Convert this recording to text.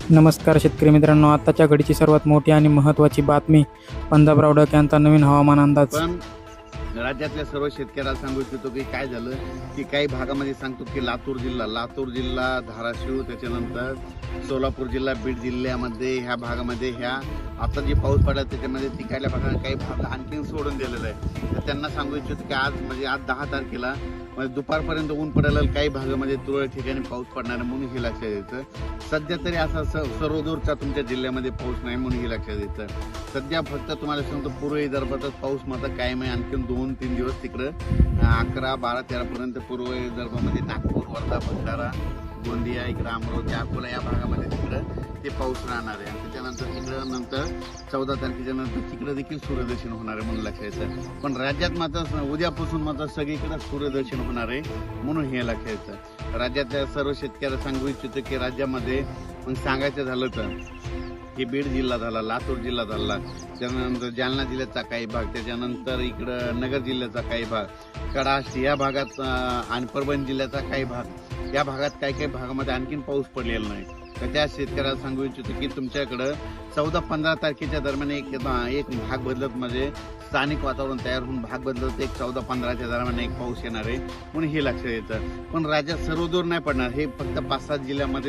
नमस्कार शेतकरी मित्रांनो आताच्या घडीची सर्वात मोठी आणि महत्त्वाची बातमी पंजाब रावडक यांचा नवीन हवामान अंदाज. पण राज्यातल्या सर्व शेतकऱ्याला सांगू इच्छितो की काय झालं की काही भागामध्ये सांगतो की लातूर जिल्हा लातूर जिल्हा धाराशिव त्याच्यानंतर सोलापूर जिल्हा बीड जिल्ह्यामध्ये ह्या भागामध्ये ह्या आता जे पाऊस पडला त्याच्यामध्ये तिकडल्या भागात काही भाग आणखीन सोडून दिलेला आहे. तर त्यांना सांगू इच्छितो की आज म्हणजे आज दहा तारखेला म्हणजे दुपारपर्यंत ऊन पडेल काही भागामध्ये तुरळक ठिकाणी पाऊस पडणार आहे म्हणून हे लक्षात येतं. सध्या तरी असा स सर्वदूरचा तुमच्या जिल्ह्यामध्ये पाऊस नाही म्हणून हे लक्षात येतं. सध्या फक्त तुम्हाला सांगतो पूर्व विदर्भातच पाऊस मात्र कायम आहे. आणखीन दोन तीन दिवस तिकडं अकरा बारा तेरापर्यंत पूर्व विदर्भामध्ये नागपूर वर्धा भंडारा गोंदिया इकडं अमरावती अकोला या भागामध्ये तिकडं ते पाऊस राहणार आहे. आणि त्याच्यानंतर नंतर चौदा तारखेच्या नंतर तिकडं देखील सूर्यदर्शन होणार आहे म्हणून लक्षायचं पण राज्यात मात्र उद्यापासून मात्र सगळीकडे सूर्यदर्शन होणार आहे म्हणून हे लक्षायचं राज्यातल्या सर्व शेतकऱ्याला सांगू इच्छितो की राज्यामध्ये मग सांगायचं झालं तर हे बीड जिल्हा झाला लातूर जिल्हा झाला त्यानंतर जालना जिल्ह्याचा काही भाग त्याच्यानंतर इकडं नगर जिल्ह्याचा काही भाग कडाश या भागात आणि परभणी जिल्ह्याचा काही भाग. या भागात काही काही भागामध्ये आणखीन पाऊस पडलेला नाही. तर त्या शेतकऱ्याला सांगू इच्छितो की तुमच्याकडं चौदा पंधरा तारखेच्या दरम्यान एक एक भाग बदलत म्हणजे स्थानिक वातावरण तयार होऊन भाग बदलत एक चौदा पंधराच्या दरम्यान एक पाऊस येणार आहे. म्हणून हे लक्षात येतं. पण राज्यात सर्वदूर नाही पडणार. हे फक्त पाच सात जिल्ह्यामध्ये